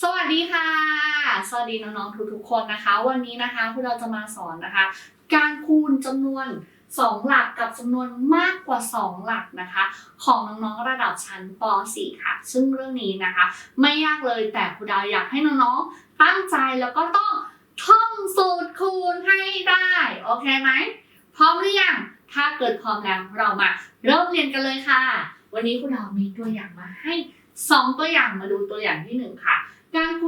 สวัสดีค่ะ สวัสดีน้องๆทุกๆคนนะคะ วันนี้นะคะพวกเราจะมาสอนนะคะ การคูณจำนวน 2 หลักกับจำนวนมากกว่า 2 หลักนะคะ ของน้องๆระดับชั้นป .4 ค่ะ ซึ่งเรื่องนี้นะคะ ไม่ยากเลยแต่ครูดาวอยากให้น้องๆตั้งใจแล้วก็ต้องท่องสูตรคูณให้ได้โอเคไหมพร้อมหรือยังถ้าเกิดพร้อมแล้วเรามาเริ่มเรียนกันเลยค่ะ วันนี้ครูดาวมีตัวอย่างมาให้ 2 ตัวอย่างมาดูตัวอย่างที่ 1 ค่ะ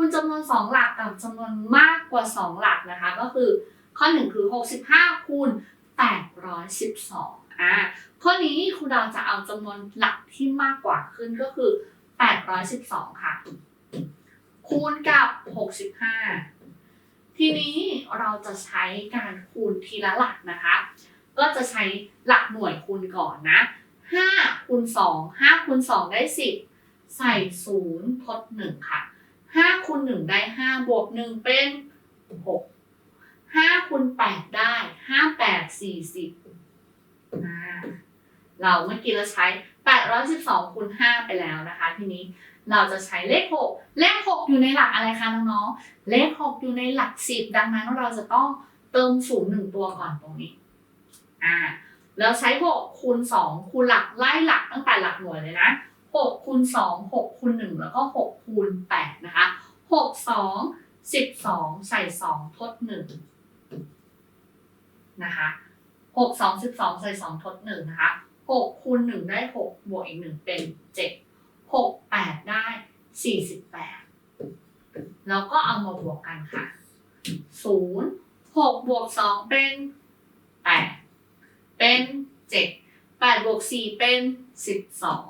ณจำนวน 2 หลักกับจำนวนมากกว่า 2 หลักนะคะ ก็คือข้อ 1 คือ 65 คูณ 812อ่าข้อนี้ครูดาวจะเอาจำนวนหลักที่มากกว่าขึ้นก็คือ 812 ค่ะ คูณกับ 65 ทีนี้เราจะใช้การคูณทีละหลักนะคะ ก็จะใช้หลักหน่วยคูณก่อนนะ5คูณ2 5คูณ2ได้ 10 ใส่ 0 ทด 1 ค่ะ คูณ1ได้5บวก1เป็น6 5คูณ8ได้5 8 40อ่าเราเมื่อกี้เราใช้812คูณ5ไปแล้วนะคะ ทีนี้เราจะใช้เลข6เลข6อยู่ในหลักอะไรคะน้องๆเลข6อยู่ในหลัก10ดังนั้นเราจะต้องเติมศูนย์หนึ่งตัวก่อนตรงนี้อ่าแล้วใช้6คูณ2คูณหลักไล่หลักตั้งแต่หลักหน่วยเลยนะ6คูณ2 6คูณ1แล้วก็6คูณ8นะคะ หกสองสิบสองใส่สองทดหนึ่งนะคะหกสองสิบสองใส่สองทดหนึ่งนะคะหกคูณหนึ่งได้หกบวกอีกหนึ่งเป็นเจ็ดหกแปดได้สี่สิบแปดแล้วก็เอามาบวกกันค่ะศูนย์หกบวกสองเป็นแปดเป็นเจ็ดแปดบวกสี่เป็นสิบสอง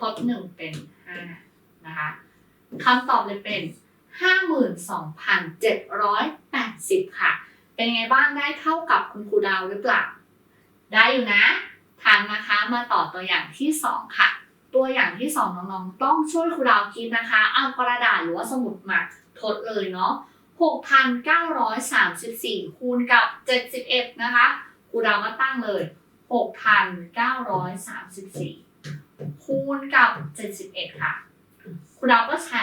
ทดหนึ่งเป็นห้านะคะ คำตอบเลยเป็น 52,780 ค่ะ เป็นไงบ้างได้เท่ากับคุณครูดาวหรือเปล่า ได้อยู่นะทางนะคะมาต่อตัวอย่างที่ 2 ค่ะ ตัวอย่างที่ 2 น้องๆ ต้องช่วยครูดาวคิดนะคะ เอากระดาษหรือว่าสมุดมาทดเลยเนาะ 6,934 คูณกับ 71 นะคะครูดาวมาตั้งเลย 6,934 คูณกับ 71 ค่ะ ครูดาวก็ใช้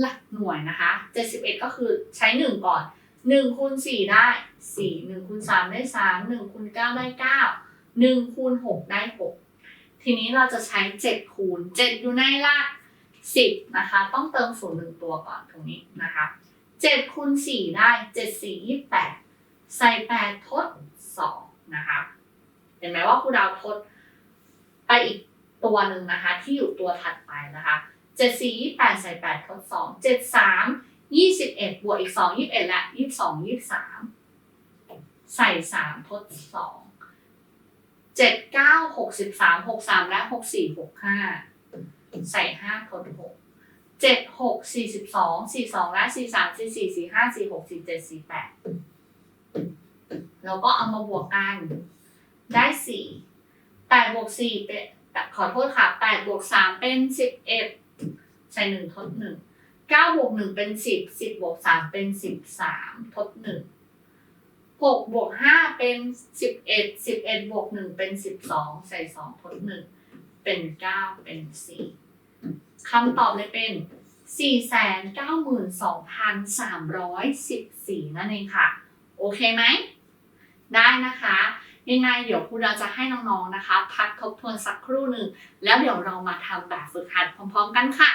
หลักหน่วยนะคะ 71 ก็คือใช้ 1 ก่อน1คูณ4ได้ 4 1คูณ3ได้ 3 1คูณ9ได้ 9 1คูณ6ได้ 6 ทีนี้เราจะใช้ 7 คูณ 7 อยู่ในหลัก 10 นะคะ ต้องเติมศูนย์หนึ่งตัวก่อนตรงนี้นะคะ7คูณ4ได้ 7 4 28 ใส่ 8 ทด 2 นะคะ เห็นไหมว่าครูดาวทดไปอีกตัวหนึ่งนะคะ ที่อยู่ตัวถัดไปนะคะ เจ็ดสี่ยี่แปดใส่แปดทดสองเจ็ดสามยี่สิบเอ็ดบวกอีกสองยี่สิบเอ็ดและยี่สิบสองยี่สิบสามใส่สามทดสองเจ็ดเก้าหกสิบสามหกสามและหกสี่หกห้าใส่ห้าทดหกเจ็ดหกสี่สิบสองสี่สองและสี่สามสี่สี่สี่ห้าสี่หกสี่เจ็ดสี่แปดแล้วก็เอามาบวกกัน ได้สี่แปดบวกสี่เป็นขอโทษค่ะแปดบวกสามเป็นสิบเอ็ด ใส่หนึ่งทดหนึ่งเก้าบวกหนึ่งเป็นสิบสิบบวกสามเป็นสิบสามทดหนึ่งหกบวกห้าเป็นสิบเอ็ดสิบเอ็ดบวกหนึ่งเป็นสิบสองใส่สองทดหนึ่งเป็นเก้าเป็นสี่คำตอบเลยเป็นสี่แสนเก้าหมื่นสองพันสามร้อยสิบสี่นั่นเองค่ะ โอเคไหม ได้นะคะยังไงเดี๋ยวครูดาวจะให้น้องๆนะคะ พักทบทวนสักครู่หนึ่ง แล้วเดี๋ยวเรามาทำแบบฝึกหัดพร้อมๆกันค่ะ